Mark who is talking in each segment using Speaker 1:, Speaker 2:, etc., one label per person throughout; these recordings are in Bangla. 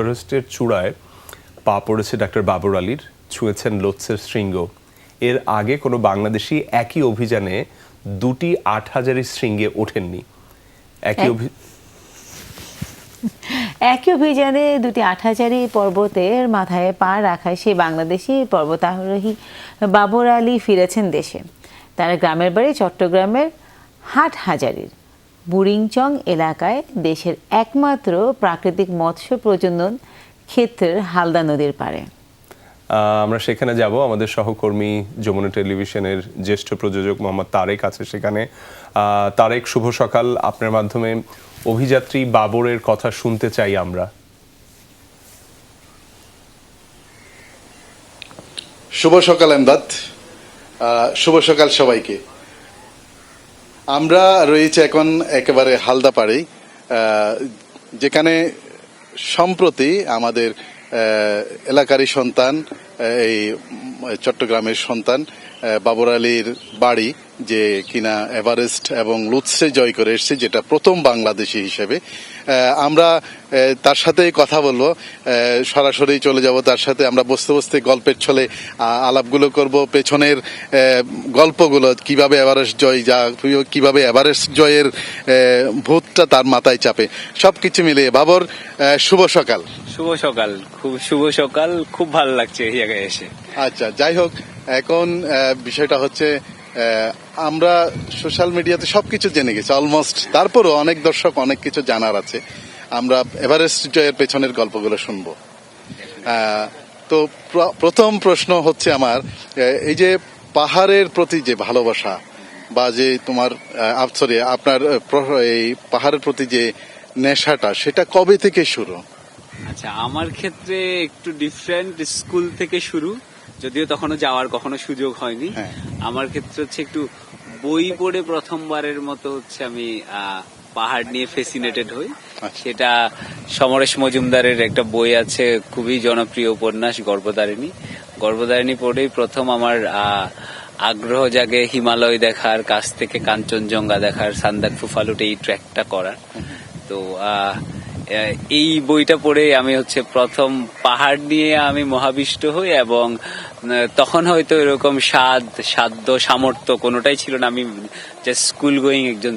Speaker 1: এভারেস্টের চূড়ায় পা পড়েছে ডাক্তার বাবর আলীর ছুঁয়েছেন লোৎসের শৃঙ্গ। এর আগে কোনো বাংলাদেশি একই অভিযানে দুটি আট হাজারি শৃঙ্গে ওঠেননি। একই অভি-
Speaker 2: একই অভিযানে দুটি আটহাজারি পর্বতের মাথায় পা রাখায় সেই বাংলাদেশি পর্বতারোহী বাবর আলী ফিরেছেন দেশে। তার গ্রামের বাড়ি চট্টগ্রামের হাট হাজারির। বুড়িংচং এলাকায় দেশের একমাত্র প্রাকৃতিক মৎস্য প্রজনন ক্ষেত্রের হালদা নদীর পাড়ে।
Speaker 1: আমরা সেখানে যাব। আমাদের সহকর্মী যমুনা টেলিভিশনের জ্যেষ্ঠ প্রযোজক মোহাম্মদ তারেক আছে সেখানে। তারেক শুভ সকাল। আপনার মাধ্যমে অভিযাত্রী বাবরের কথা শুনতে চাই আমরা।
Speaker 3: শুভ সকাল এমদাদ। শুভ সকাল সবাইকে। আমরা রয়েছে এখন একেবারে হালদা পাড়ে যেখানে সম্প্রতি আমাদের এলাকারই সন্তান এই চট্টগ্রামের সন্তান বাবর আলীর বাড়ি, যে কিনা এভারেস্ট এবং লুৎসে জয় করে এসছে, যেটা প্রথম বাংলাদেশি হিসেবে আমরা তার সাথে কথা বলব। সরাসরি চলে যাব তার সাথে। আমরা বসতে বসতে গল্পের ছলে আলাপগুলো করব। পেছনের গল্পগুলো কীভাবে এভারেস্ট জয় যা কীভাবে এভারেস্ট জয়ের ভূতটা তার মাথায় চাপে। সব কিছু মিলিয়ে। বাবর শুভ সকাল।
Speaker 4: শুভ সকাল। খুব শুভ সকাল। খুব ভালো লাগছে এই জায়গায় এসে।
Speaker 3: আচ্ছা যাই হোক এখন বিষয়টা হচ্ছে আমরা সোশ্যাল মিডিয়াতে সবকিছু জেনে গেছি অলমোস্ট তারপরও অনেক দর্শক অনেক কিছু জানার আছে। আমরা এভারেস্ট জয়ের পেছনের গল্পগুলো শুনব। তো প্রথম প্রশ্ন হচ্ছে আমার এই যে পাহাড়ের প্রতি যে ভালোবাসা বা যে তোমার সরি আপনার এই পাহাড়ের প্রতি যে নেশাটা, সেটা কবে থেকে শুরু?
Speaker 4: আচ্ছা আমার ক্ষেত্রে একটু ডিফারেন্ট স্কুল থেকে শুরু। যদিও তখনও যাওয়ার কখনো সুযোগ হয়নি।
Speaker 3: হ্যাঁ।
Speaker 4: আমার ক্ষেত্রে হচ্ছে একটু বই পড়ে প্রথমবারের মতো হচ্ছে আমি পাহাড় নিয়ে ফেসিনেটেড হই।
Speaker 3: আচ্ছা।
Speaker 4: সেটা সমরেশ মজুমদারের একটা বই আছে খুবই জনপ্রিয় উপন্যাস গর্ভধারিণী। গর্ভধারিণী পড়েই প্রথম আমার আগ্রহ জাগে হিমালয় দেখার কাছ থেকে কাঞ্চনজঙ্ঘা দেখার সান্দাকফু ফালুট এই ট্র্যাকটা করার। তো এই বইটা পড়ে আমি হচ্ছে প্রথম পাহাড় নিয়ে আমি মহাবিষ্ট হই এবং তখন হয়তো এরকম স্বাদ সাধ্য সামর্থ্য কোনোটাই ছিল না। আমি জাস্ট স্কুল গোয়িং একজন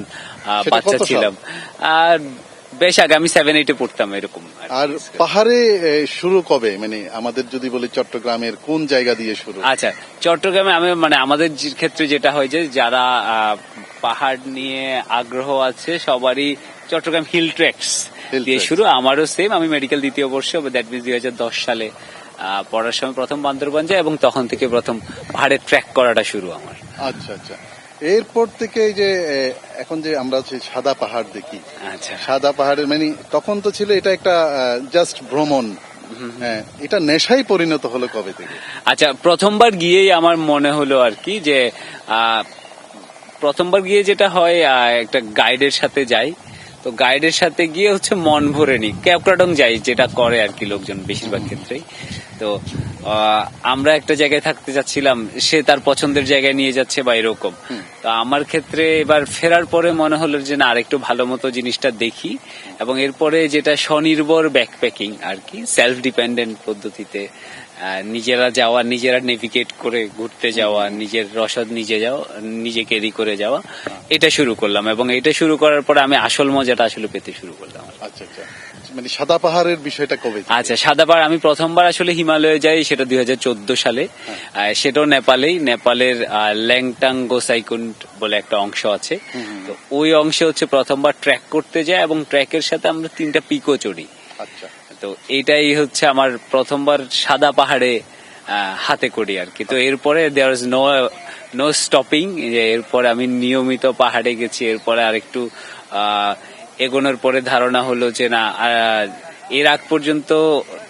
Speaker 4: বাচ্চা ছিলাম। আর বেশ আগে আমি সেভেন এইটে পড়তাম এরকম আর
Speaker 3: পাহাড়ে শুরু কবে? মানে আমাদের যদি বলি চট্টগ্রামের কোন জায়গা দিয়ে শুরু?
Speaker 4: আচ্ছা চট্টগ্রামে আমি মানে আমাদের ক্ষেত্রে যেটা হয় যে যারা পাহাড় নিয়ে আগ্রহ আছে সবারই চট্টগ্রাম হিল ট্রেকস দিয়ে শুরু। আমারও সেম আমি মেডিকেল দ্বিতীয় বর্ষ দ্যাট মিনস দুই হাজার দশ সালে পড়ার সময় প্রথম বান্দরবান যায় এবং তখন থেকে প্রথম পাহাড়ে ট্র্যাক করাটা শুরু আমার।
Speaker 3: আচ্ছা আচ্ছা। এরপর থেকে এই যে এখন যে আমরা সাদা পাহাড় দেখি
Speaker 4: আচ্ছা।
Speaker 3: সাদা পাহাড়ের মানে তখন তো ছিল এটা একটা জাস্ট ভ্রমণ। হ্যাঁ এটা নেশাই পরিণত হলো কবে থেকে?
Speaker 4: আচ্ছা প্রথমবার গিয়েই আমার মনে হলো আর কি যে প্রথমবার গিয়ে যেটা হয় একটা গাইডের সাথে যাই। তো গাইডের সাথে গিয়ে হচ্ছে মন ভরে নি ক্যাপক্রাডং যাই যেটা করে আর কি লোকজন বেশিরভাগ ক্ষেত্রেই। তো আমরা একটা জায়গায় থাকতে যাচ্ছিলাম সে তার পছন্দের জায়গায় নিয়ে যাচ্ছে বা এরকম। তো আমার ক্ষেত্রে এবার ফেরার পরে মনে হলো যে না আরেকটু ভালো মতো জিনিসটা দেখি। এবং এরপরে যেটা স্বনির্ভর ব্যাকপ্যাকিং আর কি সেলফ ডিপেন্ডেন্ট পদ্ধতিতে নিজেরা যাওয়া নিজেরা নেভিগেট করে ঘুরতে যাওয়া নিজের রসদ নিজে যাওয়া নিজে ক্যারি করে যাওয়া এটা শুরু করলাম। এবং এটা শুরু করার পরে আমি আসল মজাটা আসলে পেতে শুরু করলাম।
Speaker 3: আচ্ছা আচ্ছা। মানে সাদা পাহাড়ের বিষয়টা কবে?
Speaker 4: আচ্ছা সাদাপাড় আমি প্রথমবার আসলে হিমালয়ে যাই সেটা দুই হাজার চোদ্দ সালে। সেটাও নেপালেই। নেপালের আহ, ল্যাংটাং গোসাইকুন্ড বলে একটা অংশ আছে। তো ওই অংশে হচ্ছে প্রথমবার ট্র্যাক করতে যায় এবং ট্র্যাকের সাথে আমরা তিনটা পিকও চড়ি।
Speaker 3: আচ্ছা।
Speaker 4: তো এটাই হচ্ছে আমার প্রথমবার সাদা পাহাড়ে হাতে করি আর কি। তো এরপরে there is no no stopping এরপরে আমি নিয়মিত পাহাড়ে গেছি। এরপরে আরেকটু আহ, এগোনোর পরে ধারণা হলো যে না এর আগ পর্যন্ত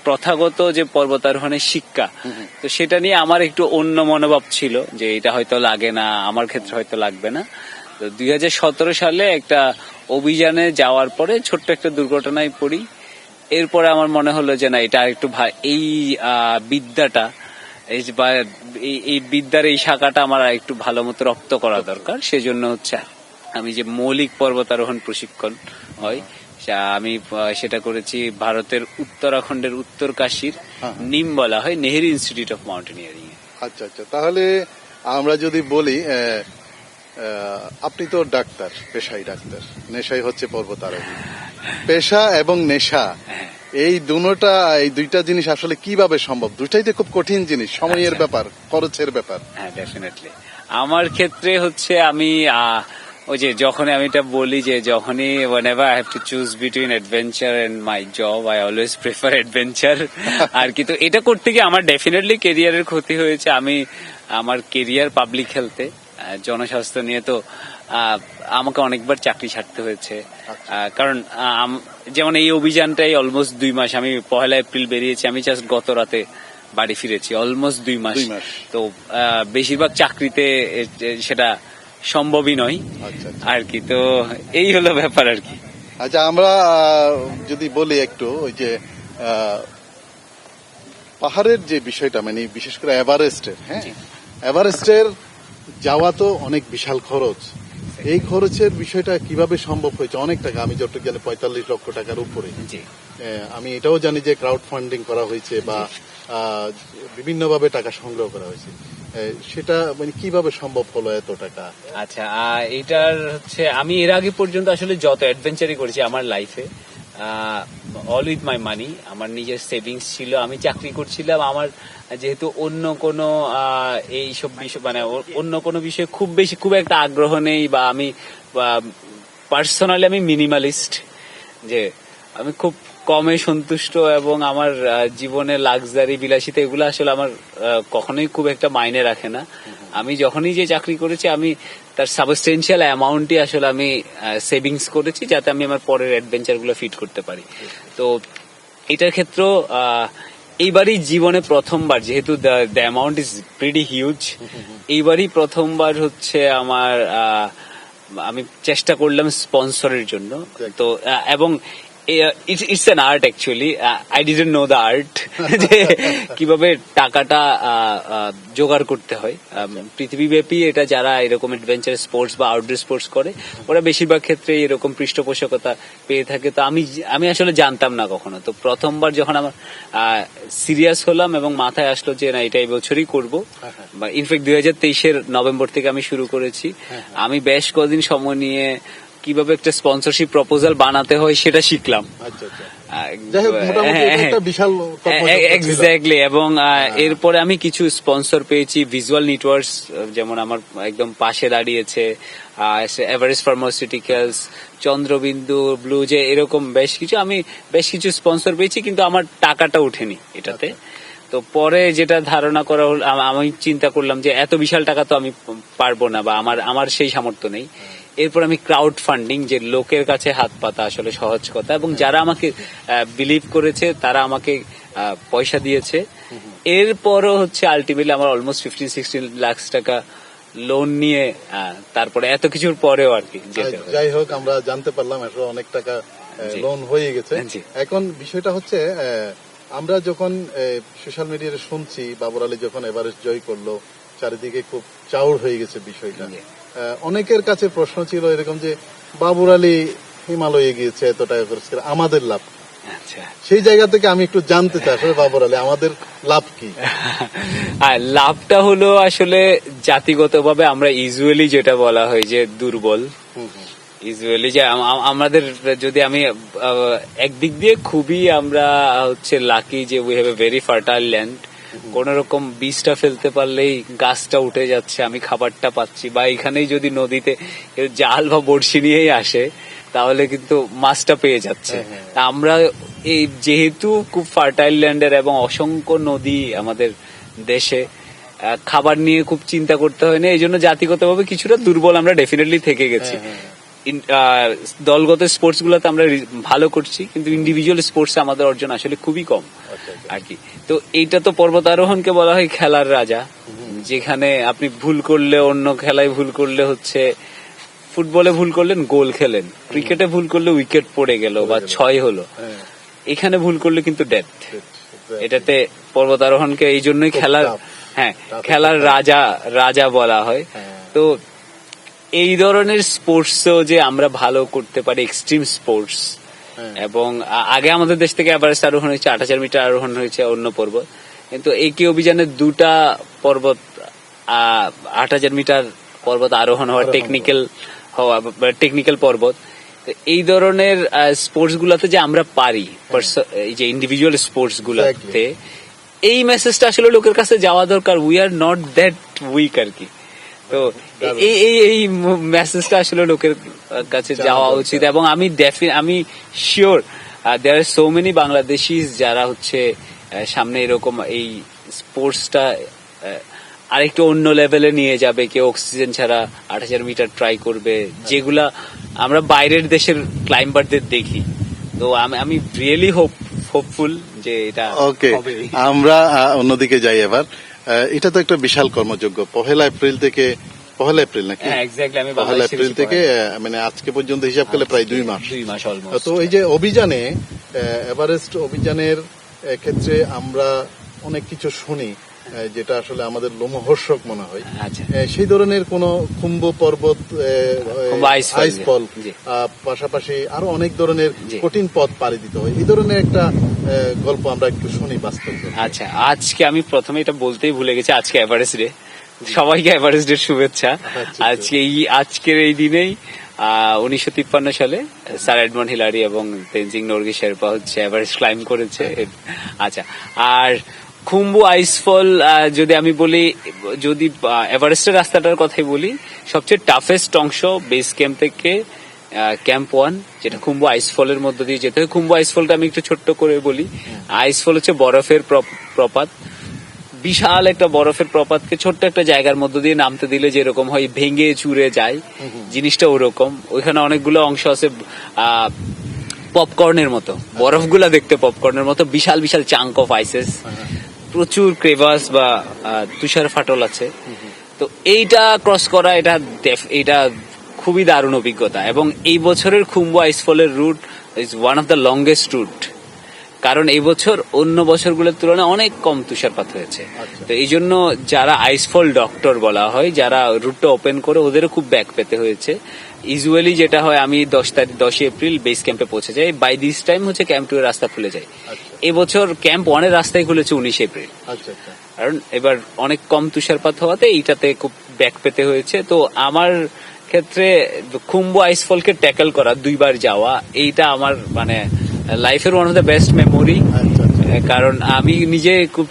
Speaker 4: প্রথাগত যে পর্বতারোহণের শিক্ষা তো সেটা নিয়ে আমার একটু অন্য মনোভাব ছিল যে এটা হয়তো লাগে না আমার ক্ষেত্রে হয়তো লাগবে না। তো দুই হাজার সতেরো সালে একটা অভিযানে যাওয়ার পরে ছোট্ট একটা দুর্ঘটনায় পড়ি। এরপরে আমার মনে হলো যে না এটা একটু এই বিদ্যাটা এই বিদ্যার এই শাখাটা আমার একটু ভালো মতো রপ্ত করা দরকার সেজন্য হচ্ছে আমি যে মৌলিক পর্বতারোহণ প্রশিক্ষণ হয় আমি সেটা করেছি ভারতের উত্তরাখণ্ডের উত্তর কাশীর
Speaker 3: হ্যাঁ।
Speaker 4: নিম বলা হয় নেহেরু ইনস্টিটিউট অফ মাউন্টেনিয়ারিং
Speaker 3: আচ্ছা আচ্ছা। তাহলে আমরা যদি বলি আপনি তো ডাক্তার পেশাই ডাক্তার। নেশাই হচ্ছে পর্বতারোহী পেশা এবং নেশা এই দুটোটা এই দুইটা জিনিস আসলে কীভাবে সম্ভব? দুইটাই তো খুব কঠিন জিনিস সময়ের
Speaker 4: আচ্ছা।
Speaker 3: ব্যাপার খরচের ব্যাপার।
Speaker 4: হ্যাঁ ডেফিনেটলি আমার ক্ষেত্রে হচ্ছে আমি আহ, ওই যে যখন আমি এটা বলি যে যখনই whenever I have to choose between adventure and my job I always prefer adventure. আর কি তো এটা করতে গিয়ে আমার ডেফিনেটলি কেরিয়ারের ক্ষতি হয়েছে। আমি আমার কেরিয়ার পাবলিক হেলথে জনস্বাস্থ্য নিয়ে তো আমাকে অনেকবার চাকরি ছাড়তে হয়েছে। কারণ আম- যেমন এই অভিযানটাই অলমোস্ট দুই মাস আমি পহেলা এপ্রিল বেরিয়েছি আমি জাস্ট গত রাতে বাড়ি ফিরেছি অলমোস্ট দুই মাস। তো বেশিরভাগ চাকরিতে সেটা সম্ভবই নয়।
Speaker 3: আচ্ছা, আচ্ছা।
Speaker 4: আর কি তো এই হলো ব্যাপার আর কি।
Speaker 3: আচ্ছা আমরা যদি বলি একটু ওই যে পাহাড়ের যে বিষয়টা মানে বিশেষ করে এভারেস্টের হ্যাঁ? এভারেস্টের যাওয়া তো অনেক বিশাল খরচ। এই খরচের বিষয়টা কীভাবে সম্ভব হয়েছে? অনেক টাকা আমি জানি পঁয়তাল্লিশ লক্ষ টাকার উপরে। আমি এটাও জানি যে ক্রাউড ফান্ডিং করা হয়েছে বা বিভিন্নভাবে টাকা সংগ্রহ করা হয়েছে। সেটা মানে কীভাবে সম্ভব হলো এত টাকা
Speaker 4: আচ্ছা এটার হচ্ছে, আমি এর আগে পর্যন্ত আসলে যত অ্যাডভেঞ্চারই করেছি আমার লাইফে অল উইথ মাই মানি আমার নিজের সেভিংস ছিল, আমি চাকরি করছিলাম, আমার যেহেতু অন্য কোনো এইসব বিষয় মানে অন্য কোনো বিষয়ে খুব বেশি, খুব একটা আগ্রহ নেই বা আমি পার্সোনালি আমি মিনিমালিস্ট যে, আমি খুব কমে সন্তুষ্ট এবং আমার জীবনে লাক্সারি বিলাসিতা এগুলো আসলে আমার কখনোই খুব একটা মাইনে রাখে না। আমি যখনই যে চাকরি করেছি আমি তার সাবস্টেন্সিয়াল অ্যামাউন্টই আসলে আমি সেভিংস করেছি যাতে আমি আমার পরের অ্যাডভেঞ্চারগুলো ফিট করতে পারি। তো এটার ক্ষেত্রেও এইবারই জীবনে প্রথমবার যেহেতু the amount is pretty huge এইবারই প্রথমবার হচ্ছে আমার আমি চেষ্টা করলাম স্পন্সরের জন্য। তো এবং it's an art actually I didn't know the art যে কীভাবে টাকাটা জোগাড় করতে হয়। পৃথিবীব্যাপী এটা যারা এরকম অ্যাডভেঞ্চার স্পোর্টস বা আউটডোর স্পোর্টস করে ওরা বেশিরভাগ ক্ষেত্রে এরকম পৃষ্ঠপোষকতা পেয়ে থাকে। তো আমি আমি আসলে জানতাম না কখনো। তো প্রথমবার যখন আমার সিরিয়াস হলাম এবং মাথায় আসলো যে না এটা এই বছরই করব ইনফ্যাক্ট দুই হাজার তেইশের নভেম্বর থেকে আমি শুরু করেছি। আমি বেশ কদিন সময় নিয়ে কীভাবে একটা স্পন্সরশিপ প্রপোজাল বানাতে হয় সেটা শিখলাম।
Speaker 3: আচ্ছা আচ্ছা। তৎপরতা ছিল।
Speaker 4: এক্স্যাক্টলি এবং এরপরে আমি কিছু স্পন্সর পেয়েছি ভিজুয়াল নেটওয়ার্কস যেমন আমার একদম পাশে দাঁড়িয়েছে এভারেস্ট ফার্মাসিউটিক্যালস চন্দ্রবিন্দু ব্লু যে এরকম বেশ কিছু আমি বেশ কিছু স্পন্সর পেয়েছি কিন্তু আমার টাকাটা উঠেনি এটাতে। তো পরে যেটা ধারণা করা হল আমি চিন্তা করলাম যে এত বিশাল টাকা তো আমি পারব না বা আমার আমার সেই সামর্থ্য নেই। এরপর আমি ক্রাউড ফান্ডিং যে লোকের কাছে হাত পাতা আসলে সহজ কথা এবং যারা আমাকে বিলিভ করেছে তারা আমাকে পয়সা দিয়েছে। এরপরও হচ্ছে আলটিমেটলি আমার অলমোস্ট ফিফটিন সিক্সটিন লাখ টাকা লোন নিয়ে তারপরে এত কিছুর পরেও আর কি
Speaker 3: যাই হোক আমরা জানতে পারলাম আসলে অনেক টাকা লোন হয়ে গেছে। এখন বিষয়টা হচ্ছে আমরা যখন সোশ্যাল মিডিয়াতে শুনছি বাবর আলী যখন এভারেস্ট জয় করল চারিদিকে খুব চাউর হয়ে গেছে বিষয়টা। অনেকের কাছে প্রশ্ন ছিল এরকম যে বাবর আলী হিমালয়ে গিয়েছে এত টাকা খরচ করে আমাদের লাভ
Speaker 4: আচ্ছা।
Speaker 3: সেই জায়গা থেকে আমি একটু জানতে চাই আসলে বাবর আলী আমাদের লাভ কি?
Speaker 4: লাভটা হলো আসলে জাতিগতভাবে আমরা ইউজুয়ালি যেটা বলা হয় যে দুর্বল। ইউজুয়ালি যে আম- আম- আমাদের যদি আমি একদিক দিয়ে খুবই আমরা হচ্ছে লাকি যে we have a very fertile land কোন রকম বীজটা ফেলতে পারলেই গাছটা উঠে যাচ্ছে আমি খাবারটা পাচ্ছি। বা এখানেই যদি নদীতে কেউ জাল বা বড়শি নিয়েই আসে তাহলে কিন্তু মাছটা পেয়ে যাচ্ছে। তা আমরা এই যেহেতু খুব ফার্টাইল ল্যান্ডের এবং অসংখ্য নদী আমাদের দেশে খাবার নিয়ে খুব চিন্তা করতে হয় না। এই জন্য জাতিগতভাবে কিছুটা দুর্বল আমরা ডেফিনেটলি থেকে গেছি। আহ, দলগত স্পোর্টস গুলোতে আমরা ভালো করছি কিন্তু ইন্ডিভিজুয়াল স্পোর্টস আমাদের অর্জন আসলে খুবই কম আর কি। তো এইটা তো পর্বতারোহণকে বলা হয় খেলার রাজা যেখানে আপনি ভুল করলে অন্য খেলায় ভুল করলে হচ্ছে ফুটবলে ভুল করলেন গোল খেলেন। ক্রিকেটে ভুল করলে উইকেট পড়ে গেল বা ছয় হলো।
Speaker 3: হ্যাঁ।
Speaker 4: এখানে ভুল করলে কিন্তু ডেথ এটাতে পর্বতারোহণকে এই জন্যই খেলার হ্যাঁ খেলার রাজা রাজা বলা হয়।
Speaker 3: হ্যাঁ।
Speaker 4: তো এই ধরনের স্পোর্টসও যে আমরা ভালো করতে পারি এক্সট্রিম স্পোর্টস এবং আগে আমাদের দেশ থেকে এভারেস্ট আরোহণ হয়েছে আট হাজার মিটার আরোহণ হয়েছে অন্য পর্বত। কিন্তু এই কি অভিযানে দুটা পর্বত আট হাজার মিটার পর্বত আরোহণ হওয়া টেকনিক্যাল হওয়া টেকনিক্যাল পর্বত। এই ধরনের স্পোর্টস গুলাতে যে আমরা পারি এই যে ইন্ডিভিজুয়াল স্পোর্টস গুলাতে এই মেসেজটা আসলে লোকের কাছে যাওয়া দরকার। We are not that weak আর কি। তো এই এই এই মেসেজটা আসলে লোকের কাছে যাওয়া উচিত এবং আমি ডেফি আমি sure there are so many Bangladeshi যারা হচ্ছে সামনে এরকম এই স্পোর্টসটা আরেকটু অন্য লেভেলে নিয়ে যাবে। কেউ অক্সিজেন ছাড়া আট হাজার মিটার ট্রাই করবে। যেগুলা আমরা বাইরের দেশের ক্লাইম্বারদের দেখি। তো আমি আমি রিয়েলি হোপ হোপফুল যে এটা
Speaker 3: ওকে আমরা অন্যদিকে যাই এবার। এটা তো একটা বিশাল কর্মযোগ্য। পহেলা এপ্রিল থেকে পহেলা এপ্রিল নাকি?
Speaker 4: হ্যাঁ
Speaker 3: পহেলা এপ্রিল থেকে মানে আজকে পর্যন্ত হিসাব করলে প্রায় দুই মাস।
Speaker 4: দুই মাস অলমোস্ট
Speaker 3: তো এই যে অভিযানে এভারেস্ট অভিযানের ক্ষেত্রে আমরা অনেক কিছু শুনি। যেটা আসলে আমাদের লোমহর্ষক মনে হয়।
Speaker 4: আচ্ছা।
Speaker 3: সেই ধরনের কোন কুম্ভ পর্বত আহ,
Speaker 4: কুম্ভ ice fall,
Speaker 3: আইস ফল
Speaker 4: জি।
Speaker 3: আহ, পাশাপাশি আরও অনেক ধরনের কঠিন পথ পাড়ি দিতে হয়। এই ধরনের একটা গল্প আমরা একটু শুনি বাস্তব।
Speaker 4: আচ্ছা আজকে আমি প্রথমে এটা বলতেই ভুলে গেছি আজকে এভারেস্ট ডে সবাইকে এভারেস্ট ডে শুভেচ্ছা।
Speaker 3: আচ্ছা।
Speaker 4: আজকে এই আজকের এই দিনেই উনিশশো তিপ্পান্ন সালে স্যার এডমন্ড হিলারি এবং তেনজিং নর্গি শেরপা হচ্ছে এভারেস্ট ক্লাইম করেছে। আচ্ছা আর খুম্বু, আইসফল যদি আমি বলি, যদি এভারেস্টের রাস্তাটার কথাই বলি, সবচেয়ে টাফেস্ট অংশ বেস ক্যাম্প থেকে ক্যাম্প ওয়ান যেটা খুম্বু আইসফলের মধ্য দিয়ে যেতে হয়। খুম্বু আইসফলটা আমি একটু ছোট্ট করে বলি। আইসফল হচ্ছে বরফের প্রপ- প্রপাত। বিশাল একটা বরফের প্রপাতকে ছোট্ট একটা জায়গার মধ্য দিয়ে নামতে দিলে যেরকম হয়, ভেঙে চুরে যায়। জিনিসটা ওরকম। ওইখানে অনেকগুলো অংশ আছে পপকর্নের মতো। বরফগুলা দেখতে পপকর্নের মতো। বিশাল বিশাল চাঙ্ক অফ আইসেস প্রচুর ক্রেভাস বা তুষার ফাটল আছে। তো এইটা ক্রস করা এটা এটা খুবই দারুণ অভিজ্ঞতা। এবং এই বছরের Khumbu আইসফলের route is one of the longest route কারণ এই বছর অন্য বছরগুলোর তুলনায় অনেক কম তুষারপাত হয়েছে। তো এই জন্য যারা আইসফল ডক্টর বলা হয় যারা রুটটা ওপেন করে ওদেরও খুব ব্যাক পেতে হয়েছে। ইউজুয়ালি যেটা হয় আমি দশ তারিখ দশই এপ্রিল বেস ক্যাম্পে পৌঁছে যাই। বাই দিস টাইম হচ্ছে ক্যাম্প টু রাস্তা খুলে যায়। এবছর ক্যাম্প ওয়ানের রাস্তায় খুলেছে উনিশ এপ্রিল।
Speaker 3: আচ্ছা আচ্ছা।
Speaker 4: কারণ এবার অনেক কম তুষারপাত হওয়াতে এইটাতে খুব ব্যাক পেতে হয়েছে। তো আমার ক্ষেত্রে খুম্বু আইসফলকে ট্যাকল করা দুইবার যাওয়া এইটা আমার মানে লাইফের one of the best memory. কারণ আমি নিজে খুব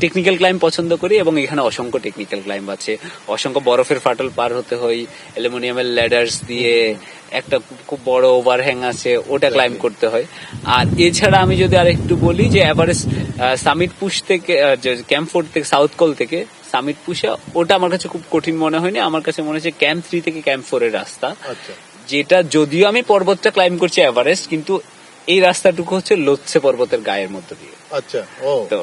Speaker 4: টেকনিক্যাল ক্লাইম পছন্দ করি এবং এখানে অসংখ্য টেকনিক্যাল ক্লাইম আছে। অসংখ্য বরফের ফাটল পার হতে হয় অ্যালুমিনিয়ামের ল্যাডার্স দিয়ে একটা খুব- বড় ওভারহ্যাং আছে ওটা ক্লাইম করতে হয়। আর এছাড়া আমি যদি আর একটু বলি যে এভারেস্ট সামিট পুশ থেকে ক্যাম্প ফোর থেকে সাউথ কল থেকে সামিট পুষে ওটা আমার কাছে খুব কঠিন মনে হয়নি। আমার কাছে মনে হচ্ছে ক্যাম্প থ্রি থেকে ক্যাম্প ফোর এর রাস্তা।
Speaker 3: আচ্ছা।
Speaker 4: যেটা যদিও আমি পর্বতটা ক্লাইম করছি এভারেস্ট কিন্তু এই রাস্তাটুকু হচ্ছে লোৎসে পর্বতের গায়ের মধ্য দিয়ে।
Speaker 3: আচ্ছা ও।
Speaker 4: তো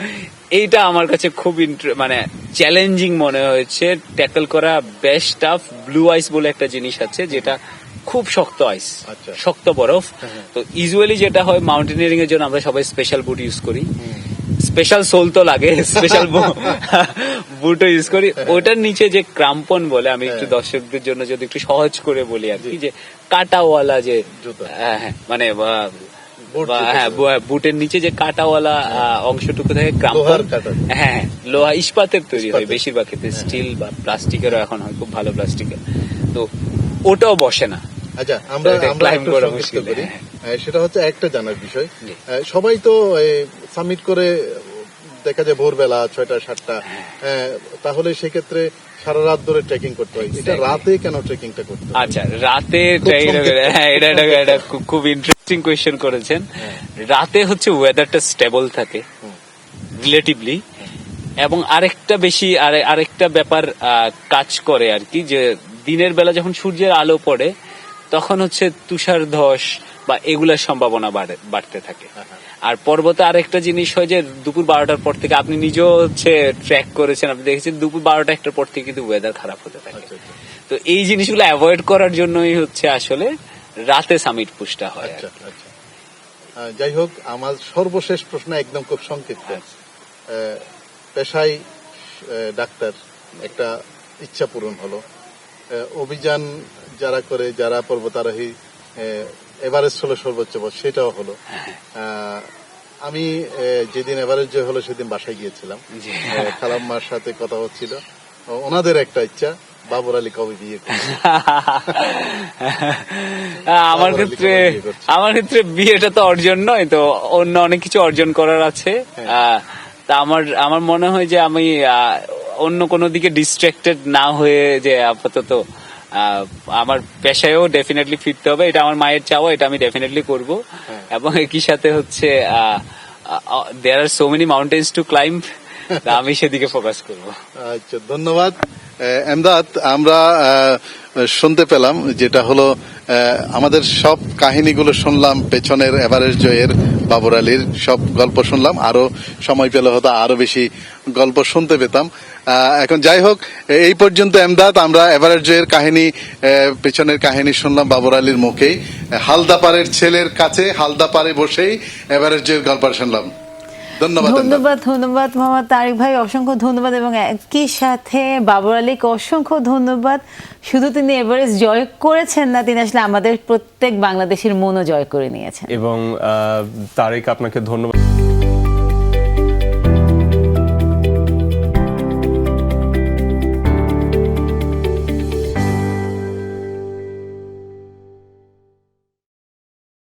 Speaker 4: এইটা আমার কাছে খুব মানে চ্যালেঞ্জিং মনে হয়েছে। ট্যাকল করা বেস্ট টাফ ব্লু আইস বলে একটা জিনিস আছে যেটা খুব শক্ত আইস
Speaker 3: আচ্ছা।
Speaker 4: শক্ত বরফ। তো ইউজুয়ালি যেটা হয় মাউন্টেনিয়ারিং এর জন্য আমরা সবাই স্পেশাল বুট ইউজ করি। স্পেশাল সোল তো লাগে স্পেশাল বুটও ইউজ করি ওটার নিচে যে ক্রাম্পন বলে আমি একটু
Speaker 3: হ্যাঁ।
Speaker 4: দর্শকদের জন্য যদি একটু সহজ করে বলি আর কি যে কাটাওয়ালা যে হ্যাঁ হ্যাঁ মানে
Speaker 3: বুট
Speaker 4: হ্যাঁ বুটের নিচে যে কাটাওয়ালা অংশটুকু থাকে ক্রাম্পন। হ্যাঁ লোহা ইস্পাতের তৈরি হয়
Speaker 3: হ্যাঁ।
Speaker 4: বেশিরভাগ ক্ষেত্রে স্টিল বা প্লাস্টিকেরও এখন হয় খুব ভালো প্লাস্টিকের। তো ওটাও বসে না।
Speaker 3: আচ্ছা আমরা আমরা
Speaker 4: হ্যাঁ।
Speaker 3: সেটা হচ্ছে একটা জানার বিষয়। সবাই তো সাবমিট করে দেখা যায় ভোরবেলা ছয়টা সাতটা। তাহলে সেক্ষেত্রে সারা রাত ধরে ট্রেকিং করতে হয়। এটা রাতে কেন ট্রেকিংটা করতে
Speaker 4: আচ্ছা রাতে। হ্যাঁ এটা খুব ইন্টারেস্টিং কোয়েশ্চেন করেছেন। রাতে হচ্ছে ওয়েদারটা স্টেবল থাকে রিলেটিভলি এবং আরেকটা বেশি আরে- আরেকটা ব্যাপার কাজ করে আর কি যে দিনের বেলা যখন সূর্যের আলো পড়ে তখন হচ্ছে তুষার ধস বা এগুলার সম্ভাবনা বাড়ে বাড়তে থাকে। আর পর্বতে আরেকটা জিনিস হয় যে দুপুর বারোটার পর থেকে আপনি নিজেও হচ্ছে ট্র্যাক করেছেন আপনি দেখেছেন দুপুর বারোটা একটার পর থেকে কিন্তু ওয়েদার খারাপ হতে থাকে।
Speaker 3: আচ্ছা, আচ্ছা।
Speaker 4: তো এই জিনিসগুলো অ্যাভয়েড করার জন্যই হচ্ছে আসলে রাতে সামিট পুশটা হয়
Speaker 3: আচ্ছা যাই হোক আমার সর্বশেষ প্রশ্ন একদম খুব সংক্ষিপ্ত। আহ, পেশায় ডাক্তার একটা ইচ্ছা পূরণ হলো। অভিযান যারা করে যারা পর্বতারোহী এভারেস্ট হলো সর্বোচ্চ পদ সেটাও হলো। আমি যেদিন এভারেস্ট জয় হলো সেদিন বাসায় গিয়েছিলাম। খালাম্মার সাথে কথা হচ্ছিল। ওনাদের একটা ইচ্ছা বাবর আলী কবে বিয়ে
Speaker 4: আমার ক্ষেত্রে? আমার ক্ষেত্রে বিয়েটা তো অর্জন নয় তো অন্য অনেক কিছু অর্জন করার আছে। আহ, তা আমার আমার মনে হয় যে আমি অন্য কোনো দিকে ডিস্ট্রাক্টেড না হয়ে যে আপাতত আমার পেশায়ও ডেফিনেটলি ফিরতে হবে। এটা আমার মায়ের চাওয়া এটা আমি ডেফিনেটলি করব। এবং একই সাথে হচ্ছে there are so many mountains to climb আমি সেদিকে ফোকাস করব।
Speaker 3: আচ্ছা ধন্যবাদ। এমদাদ আমরা শুনতে পেলাম যেটা হলো আমাদের সব কাহিনীগুলো শুনলাম পেছনের এভারেস্ট জয়ের বাবর আলীর সব গল্প শুনলাম। আরও সময় পেলে হয়তো আরও বেশি গল্প শুনতে পেতাম। এখন যাই হোক এই পর্যন্ত এমদাদ আমরা এভারেস্ট জয়ের কাহিনী পেছনের কাহিনী শুনলাম বাবর আলীর মুখেই। হালদাপাড়ের ছেলের কাছে হালদাপাড়ে বসেই এভারেস্ট জয়ের গল্প শুনলাম। ধন্যবাদ
Speaker 2: ধন্যবাদ ধন্যবাদ মোহাম্মদ তারিক ভাই অসংখ্য ধন্যবাদ এবং একই সাথে বাবর আলীকে অসংখ্য ধন্যবাদ। শুধু তিনি এভারেস্ট জয় করেছেন না তিনি আসলে আমাদের প্রত্যেক বাংলাদেশের মনও জয় করে নিয়েছেন।
Speaker 1: এবং আহ, তারেক আপনাকে ধন্যবাদ।